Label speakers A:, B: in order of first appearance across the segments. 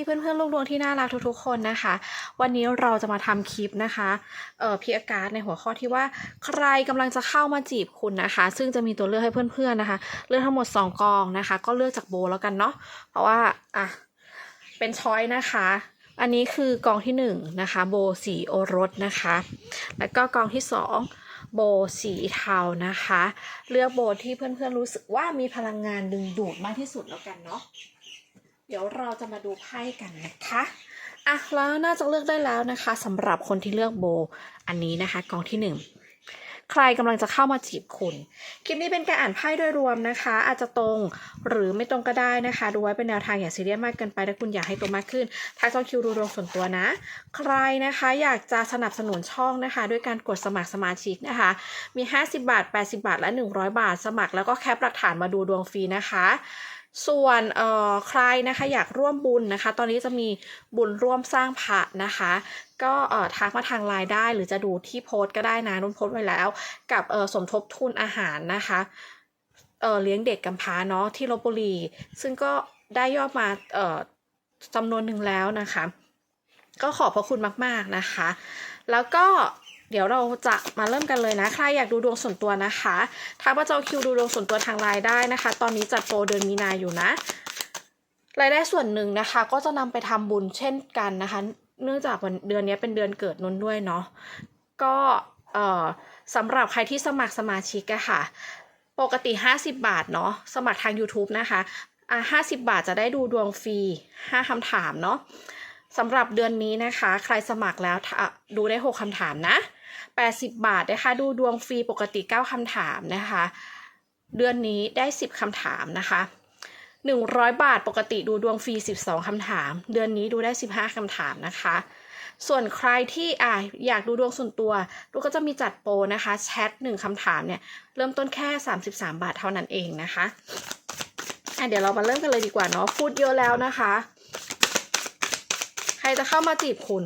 A: พี่ๆเพื่อนๆลูกดวงที่น่ารักทุกๆคนนะคะ วันนี้เราจะมาทำคลิปนะคะเอ่อพีอาการในหัวข้อที่ว่าใครกำลังจะเข้ามาจีบคุณนะคะ ซึ่งจะมีตัวเลือกให้เพื่อนๆนะคะ เลือกทั้งหมด 2 กองนะคะ ก็เลือกจากโบแล้วกันเนาะเพราะว่าอะเป็นช้อยนะคะ อันนี้คือกองที่1นงนะคะโบสีโอรสนะคะ แล้วก็กองที่ 2โบสีเทานะคะ เลือกโบที่เพื่อนๆรู้สึกว่ามีพลังงานดึงดูดมากที่สุดแล้วกันเนาะ เดี๋ยวเราจะมาดูไพ่กันนะคะอะแล้วน่าจะเลือกได้แล้วนะคะสำหรับคนที่เลือกโบ อันนี้นะคะกองที่หนึ่งใครกำลังจะเข้ามาจีบคุณ คลิปนี้เป็นการอ่านไพ่โดยรวมนะคะ อาจจะตรงหรือไม่ตรงก็ได้นะคะ ดูไว้เป็นแนวทางอย่าซีเรียสมากเกินไปถ้าคุณอยากให้ตัวมากขึ้นทางช่องคิวดูดวงส่วนตัวนะ ใครนะคะอยากจะสนับสนุนช่องนะคะ ด้วยการกดสมัครสมาชิกนะคะ มี 50 บาท 80 บาท และ 100 บาท สมัครแล้วก็แคปหลักฐานมาดูดวงฟรีนะคะ ส่วนเอ่อใครนะคะอยากร่วมบุญนะคะ ตอนนี้จะมีบุญร่วมสร้างพระนะคะ ก็เอ่อทักมาทางไลน์ได้หรือจะดูที่โพสต์ก็ได้นะนุ่นโพสต์ไว้แล้ว กับเอ่อสมทบทุนอาหารนะคะเอ่อเลี้ยงเด็กกำพร้าเนาะที่ลบบุรี ซึ่งก็ได้ยอดมาเอ่อจำนวนหนึ่งแล้วนะคะ ก็ขอบพระคุณมาก ๆนะคะ แล้วก็ เดี๋ยวเราจะมาเริ่มกันเลยนะ ใครอยากดูดวงส่วนตัวนะคะทักมาจองคิวดูดวงส่วนตัวทางไลน์ได้นะคะ ตอนนี้จัดโปรเดือนมีนาอยู่นะ รายได้ส่วนหนึ่งนะคะ ก็จะนำไปทำบุญเช่นกันนะคะ เนื่องจากวันเดือนนี้เป็นเดือนเกิดนนด้วยเนาะ ก็เอ่อสำหรับใครที่สมัครสมาชิกอะค่ะ ปกติ 50 บาทเนาะ สมัครทาง YouTube นะคะอะ50 บาทจะได้ดูดวงฟรี 5คำถามเนาะสำหรับเดือนนี้นะคะ ใครสมัครแล้วดูได้ 6คำถามนะ 80 บาทนะคะ ดูดวงฟรีปกติ 9คำถามนะคะ เดือนนี้ได้ 10คำถามนะคะ 100 บาทปกติดูดวงฟรี 12คำถาม เดือนนี้ดูได้ 15คำถามนะคะ ส่วนใครที่อะอยากดูดวงส่วนตัวดูก็จะมีจัดโปรนะคะแชท1คำถามเนี่ยเริ่มต้นแค่ 33 บาทเท่านั้นเองนะคะอะเดี๋ยวเรามาเริ่มกันเลยดีกว่าเนาะพูดเยอะแล้วนะคะ ใครจะเข้ามาจีบคุณ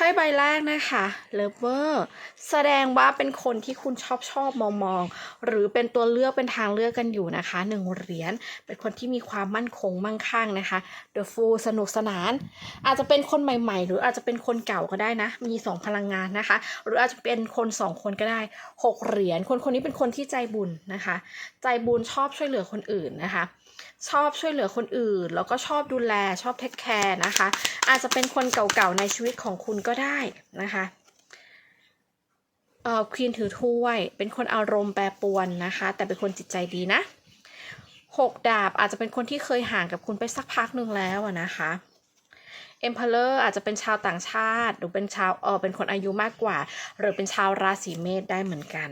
A: พ่ใบแรกนะคะเลิฟเวอร์แสดงว่าเป็นคนที่คุณชอบชอบมองมองหรือเป็นตัวเลือกเป็นทางเลือกกันอยู่นะคะหนึ่งเหรียญเป็นคนที่มีความมั่นคงมั่งคั่งนะคะ The Fool สนุกสนาน อาจจะเป็นคนใหม่ ๆ หรืออาจจะเป็นคนเก่าก็ได้นะ มีสองพลังงานนะคะ หรืออาจจะเป็นคนสองคนก็ได้หกเหรียญคนคนนี้เป็นคนที่ใจบุญนะคะ ใจบุญชอบช่วยเหลือคนอื่นนะคะ ชอบช่วยเหลือคนอื่น แล้วก็ชอบดูแลชอบเทคแคร์นะคะ อาจจะเป็นคนเก่าๆในชีวิตของคุณก็ได้นะคะเอ่อควีนถือถ้วย เป็นคนอารมณ์แปรปรวนนะคะ แต่เป็นคนจิตใจดีนะหกดาบอาจจะเป็นคนที่เคยห่างกับคุณไปสักพักหนึ่งแล้วอะนะคะ Emperor อาจจะเป็นชาวต่างชาติ หรือเป็นชาวเออเป็นคนอายุมากกว่า หรือเป็นชาวราศีเมษได้เหมือนกัน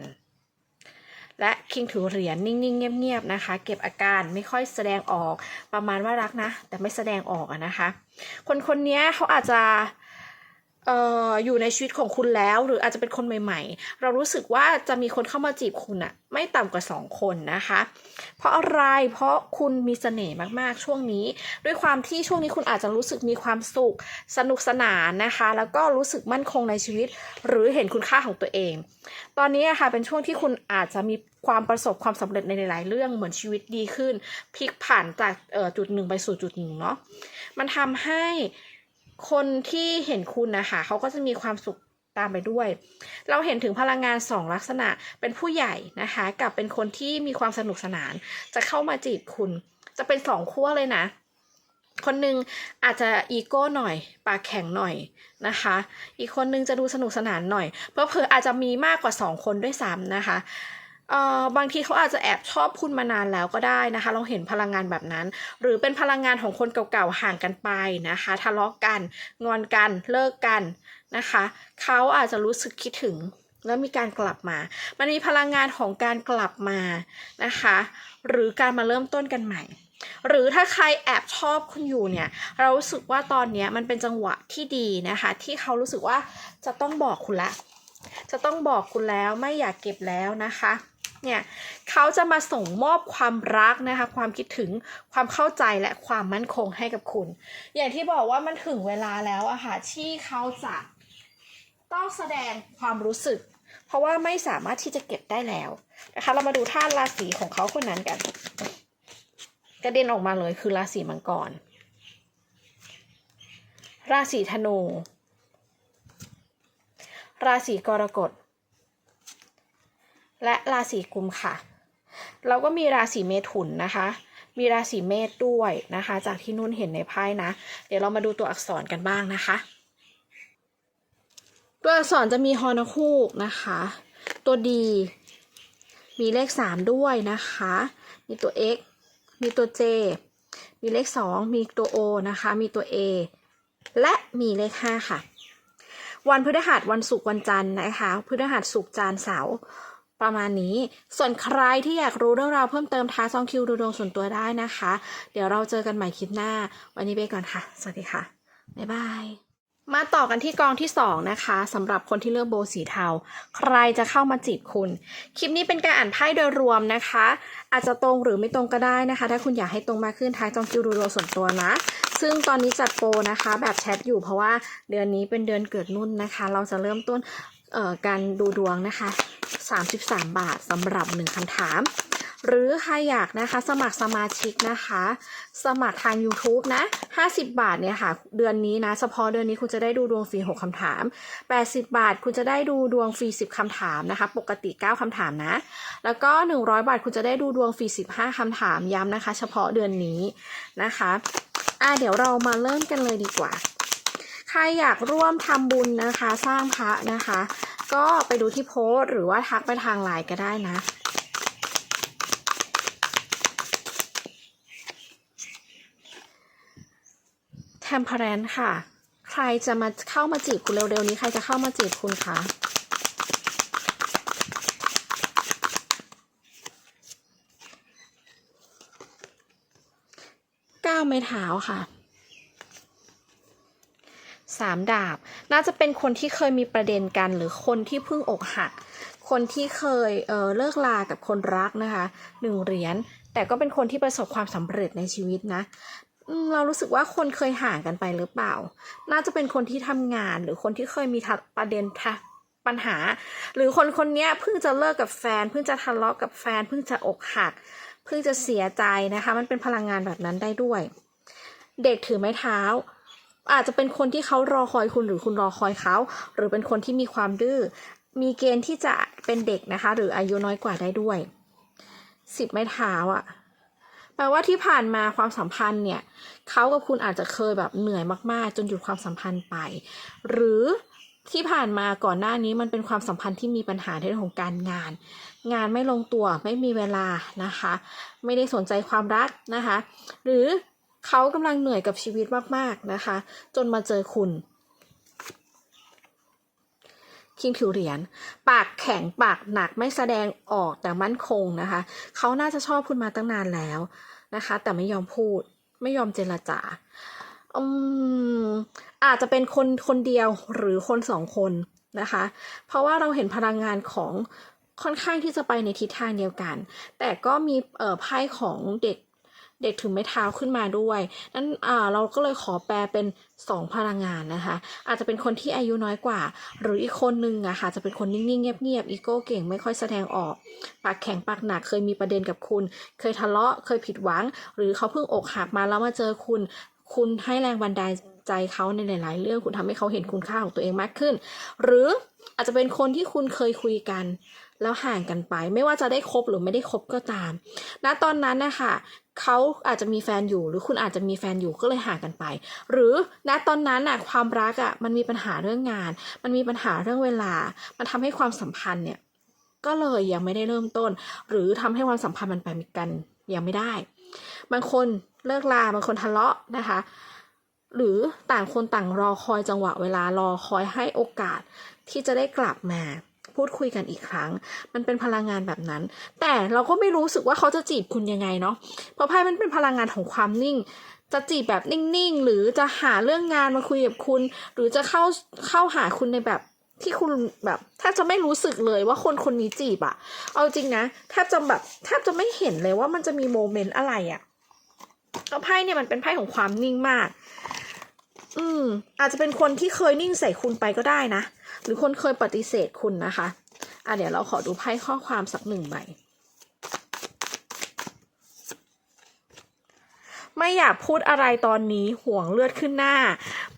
A: และคิงถือเหรียญนิ่ง ๆ เงียบ ๆ นะคะ เก็บอาการไม่ค่อยแสดงออกประมาณว่ารักนะ แต่ไม่แสดงออกอะนะคะ คนคนนี้เขาอาจจะเอ่ออยู่ในชีวิตของคุณแล้วหรืออาจจะเป็นคนใหม่ ๆ เรารู้สึกว่าจะมีคนเข้ามาจีบคุณอะไม่ต่ำกว่าสองคนนะคะ เพราะอะไรเพราะคุณมีเสน่ห์มากๆช่วงนี้ ด้วยความที่ช่วงนี้คุณอาจจะรู้สึกมีความสุขสนุกสนานนะคะ แล้วก็รู้สึกมั่นคงในชีวิต หรือเห็นคุณค่าของตัวเอง ตอนนี้อะค่ะเป็นช่วงที่คุณอาจจะมี ความประสบความสำเร็จในหลาย ๆ เรื่องเหมือนชีวิตดีขึ้นพลิกผ่านจากจุดหนึ่งไปสู่จุดหนึ่งเนาะมันทำให้คนที่เห็นคุณนะคะเขาก็จะมีความสุขตามไปด้วย เราเห็นถึงพลังงานสองลักษณะเป็นผู้ใหญ่นะคะกับเป็นคนที่มีความสนุกสนาน จะเข้ามาจีบคุณ จะเป็นสองขั้วเลยนะ คนหนึ่งอาจจะอีโก้หน่อย ปากแข็งหน่อยนะคะ อีกคนนึงจะดูสนุกสนานหน่อยเพราะเพออาจจะมีมากกว่าสองคนด้วยซ้ำนะคะ เอ่อบางทีเขาอาจจะแอบชอบคุณมานานแล้วก็ได้นะคะ เราเห็นพลังงานแบบนั้น หรือเป็นพลังงานของคนเก่าๆห่างกันไปนะคะทะเลาะกันงอนกันเลิกกันนะคะเขาอาจจะรู้สึกคิดถึงแล้วมีการกลับมา มันมีพลังงานของการกลับมานะคะ หรือการมาเริ่มต้นกันใหม่ หรือถ้าใครแอบชอบคุณอยู่เนี่ย เรารู้สึกว่าตอนนี้มันเป็นจังหวะที่ดีนะคะ ที่เขารู้สึกว่าจะต้องบอกคุณละ จะต้องบอกคุณแล้วไม่อยากเก็บแล้วนะคะ เนี่ยเขาจะมาส่งมอบความรักนะคะ ความคิดถึงความเข้าใจและความมั่นคงให้กับคุณ อย่างที่บอกว่ามันถึงเวลาแล้วอะค่ะที่เขาจะต้องแสดงความรู้สึก เพราะว่าไม่สามารถที่จะเก็บได้แล้วนะคะเรามาดูท่าตุราศีของเขาคนนั้นกันกระเด็นออกมาเลยคือราศีมังกร ราศีธนู ราศีกรกฎ และราศีกุมค่ะ เราก็มีราศีเมถุนนะคะ มีราศีเมษด้วยนะคะ จากที่นุ่นเห็นในไพ่นะ เดี๋ยวเรามาดูตัวอักษรกันบ้างนะคะ ตัวอักษรจะมีฮอนคูกนะคะ ตัวดีมีเลข 3 ด้วยนะคะ มีตัว x มีตัว j มีเลข 2 มีตัว o นะคะ มีตัว a และมีเลข 5 ค่ะ วันพฤหัสวันศุกร์วันจันทร์นะคะ พฤหัสศุกร์จันทร์เสาร์ ประมาณนี้ ส่วนใครที่อยากรู้เรื่องราวเพิ่มเติมท้าซองคิวดูดวงส่วนตัวได้นะคะ เดี๋ยวเราเจอกันใหม่คลิปหน้า วันนี้ไปก่อนค่ะ สวัสดีค่ะ บ๊ายบาย มาต่อกันที่กองที่สองนะคะสำหรับคนที่เลือกโบสีเทา ใครจะเข้ามาจีบคุณ คลิปนี้เป็นการอ่านไพ่โดยรวมนะคะ อาจจะตรงหรือไม่ตรงก็ได้นะคะ ถ้าคุณอยากให้ตรงมากขึ้นท้างจองคิวดูดวงส่วนตัวนะซึ่งตอนนี้จัดโปรนะคะแบบแชทอยู่เพราะว่าเดือนนี้เป็นเดือนเกิดนุ่นนะคะ เราจะเริ่มต้นการดูดวงนะคะ 33 บาทสำหรับหนึ่งคำถาม หรือใครอยากนะคะสมัครสมาชิกนะคะ สมัครทาง YouTube นะ 50 บาทเนี่ยค่ะ เดือนนี้นะเฉพาะเดือนนี้คุณจะได้ดูดวงฟรี 6คำถาม 80 บาท คุณจะได้ดูดวงฟรี 10คำถามนะคะ ปกติ 9คำถามนะ แล้วก็ 100 บาทคุณจะได้ดูดวงฟรี 15คำถามย้ำนะคะ เฉพาะเดือนนี้นะคะอะเดี๋ยวเรามาเริ่มกันเลยดีกว่า ใครอยากร่วมทำบุญนะคะ สร้างพระนะคะ ก็ไปดูที่โพสต์หรือว่าทักไปทางไลน์ก็ได้นะเทมเพ r รนค่ะ ใครจะมาเข้ามาจีบคุณเร็วๆนี้ ใครจะเข้ามาจีบคุณคะก้าวไม้เท้าค่ะสามดาบ น่าจะเป็นคนที่เคยมีประเด็นกัน หรือคนที่เพิ่งอกหัก คนที่เคยเออเลิกลากับคนรักนะคะหนึ่งเหรียญแต่ก็เป็นคนที่ประสบความสำเร็จในชีวิตนะเรารู้สึกว่าคนเคยห่างกันไปหรือเปล่า น่าจะเป็นคนที่ทำงานหรือคนที่เคยมีทะประเด็นทะปัญหา หรือคนคนนี้เพิ่งจะเลิกกับแฟน เพิ่งจะทะเลาะกับแฟน เพิ่งจะอกหัก เพิ่งจะเสียใจนะคะ มันเป็นพลังงานแบบนั้นได้ด้วย เด็กถือไม้เท้า อาจจะเป็นคนที่เขารอคอยคุณหรือคุณรอคอยเขา หรือเป็นคนที่มีความดื้อ มีเกณฑ์ที่จะเป็นเด็กนะคะ หรืออายุน้อยกว่าได้ด้วยสิบไม้เท้าอะแปลว่าที่ผ่านมาความสัมพันธ์เนี่ยเขากับคุณอาจจะเคยแบบเหนื่อยมากๆ จนหยุดความสัมพันธ์ไป หรือที่ผ่านมาก่อนหน้านี้มันเป็นความสัมพันธ์ที่มีปัญหาในเรื่องของการงาน งานไม่ลงตัวไม่มีเวลานะคะ ไม่ได้สนใจความรักนะคะ หรือ เขากำลังเหนื่อยกับชีวิตมากๆนะคะ จนมาเจอคุณคิงถือเหรียญปากแข็งปากหนักไม่แสดงออกแต่มั่นคงนะคะ เขาน่าจะชอบคุณมาตั้งนานแล้วนะคะ แต่ไม่ยอมพูด ไม่ยอมเจรจาอืมอาจจะเป็นคนคนเดียวหรือคนสองคนนะคะ เพราะว่าเราเห็นพลังงานของค่อนข้างที่จะไปในทิศทางเดียวกัน แต่ก็มีเอ่อไพ่ของเด็ก เด็กถือไม้เท้าขึ้นมาด้วยนั้นเราก็เลยขอแปลเป็นสองพลังงานนะคะ อาจจะเป็นคนที่อายุน้อยกว่า หรืออีกคนนึงอะค่ะจะเป็นคนนิ่งๆ เงียบๆอีโก้เก่งไม่ค่อยแสดงออก ปากแข็งปากหนักเคยมีประเด็นกับคุณ เคยทะเลาะเคยผิดหวัง หรือเขาเพิ่งอกหักมาแล้วมาเจอคุณ คุณให้แรงบันดาลใจเขาในหลาย ๆ เรื่องคุณทำให้เขาเห็นคุณค่าของตัวเองมากขึ้น หรืออาจจะเป็นคนที่คุณเคยคุยกัน แล้วห่างกันไป ไม่ว่าจะได้คบหรือไม่ได้คบก็ตาม ณตอนนั้นนะคะ เขาอาจจะมีแฟนอยู่ หรือคุณอาจจะมีแฟนอยู่ก็เลยห่างกันไป หรือณตอนนั้นน่ะความรักอะ่ะมันมีปัญหาเรื่องงาน มันมีปัญหาเรื่องเวลา มันทำให้ความสัมพันธ์เนี่ยก็เลยยังไม่ได้เริ่มต้น หรือทำให้ความสัมพันธ์มันไปกันยังไม่ได้ บางคนเลิกลาบางคนทะเลาะนะคะ หรือต่างคนต่างรอคอยจังหวะเวลารอคอยให้โอกาสที่จะได้กลับมา พูดคุยกันอีกครั้ง มันเป็นพลังงานแบบนั้น แต่เราก็ไม่รู้สึกว่าเขาจะจีบคุณยังไงเนาะเพราะไพ่มันเป็นพลังงานของความนิ่ง จะจีบแบบนิ่งๆ หรือจะหาเรื่องงานมาคุยกับคุณ หรือจะเข้าเข้าหาคุณในแบบที่คุณแบบแทบจะไม่รู้สึกเลยว่าคนคนนี้จีบอะเอาจริงนะแทบจะแบบแทบจะไม่เห็นเลยว่ามันจะมีโมเมนต์อะไรอะแล้วไพ่เนี่ยมันเป็นไพ่ของความนิ่งมาก อืม อาจจะเป็นคนที่เคยนิ่งใส่คุณไปก็ได้นะ หรือคนเคยปฏิเสธคุณนะคะ อะเดี๋ยวเราขอดูไพ่ข้อความสักหนึ่งใบ ไม่อยากพูดอะไรตอนนี้ห่วงเลือดขึ้นหน้า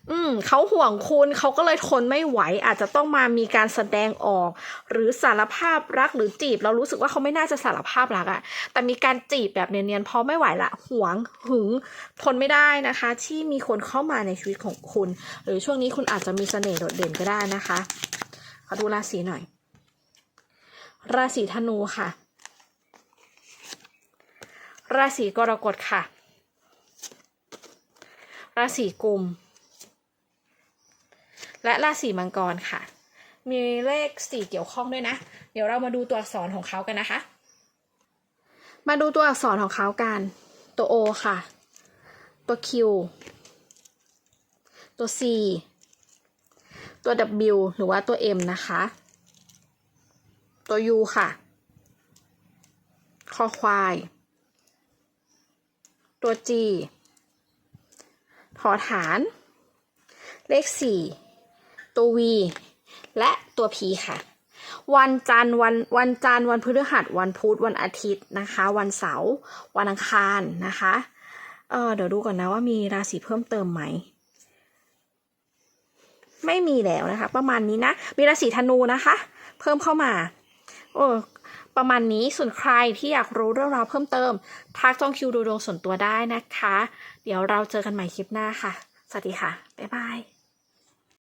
A: อืมเขาห่วงคุณเขาก็เลยทนไม่ไหว อาจจะต้องมามีการแสดงออก หรือสารภาพรักหรือจีบ เรารู้สึกว่าเขาไม่น่าจะสารภาพรักอะแต่มีการจีบแบบเนียนๆเพราะไม่ไหวละห่วงหึงทนไม่ได้นะคะ ที่มีคนเข้ามาในชีวิตของคุณ หรือช่วงนี้คุณอาจจะมีเสน่ห์โดดเด่นก็ได้นะคะขอดูราศีหน่อย ราศีธนูค่ะ ราศีกรกฎค่ะ ราศีกุม และราศีมังกรค่ะ มีเลขสี่เกี่ยวข้องด้วยนะ เดี๋ยวเรามาดูตัวอักษรของเขากันนะคะ มาดูตัวอักษรของเขากัน ตัว O ค่ะ ตัว Q ตัว C ตัว W หรือว่าตัว M นะคะ ตัว U ค่ะ คอควาย ตัว G ถอฐาน เลข 4 ตัว V และตัว P ค่ะ วันจันทร์วันวันจันทร์วันพฤหัสวันพุธวันอาทิตย์นะคะ วันเสาร์วันอังคารนะคะเออเดี๋ยวดูก่อนนะว่ามีราศีเพิ่มเติมไหมไม่มีแล้วนะคะ ประมาณนี้นะมีราศีธนูนะคะ เพิ่มเข้ามาโอ้ประมาณนี้ส่วนใครที่อยากรู้เรื่องราวเพิ่มเติมทักจองคิวดูดวงส่วนตัวได้นะคะ เดี๋ยวเราเจอกันใหม่คลิปหน้าค่ะ สวัสดีค่ะ บ๊ายบาย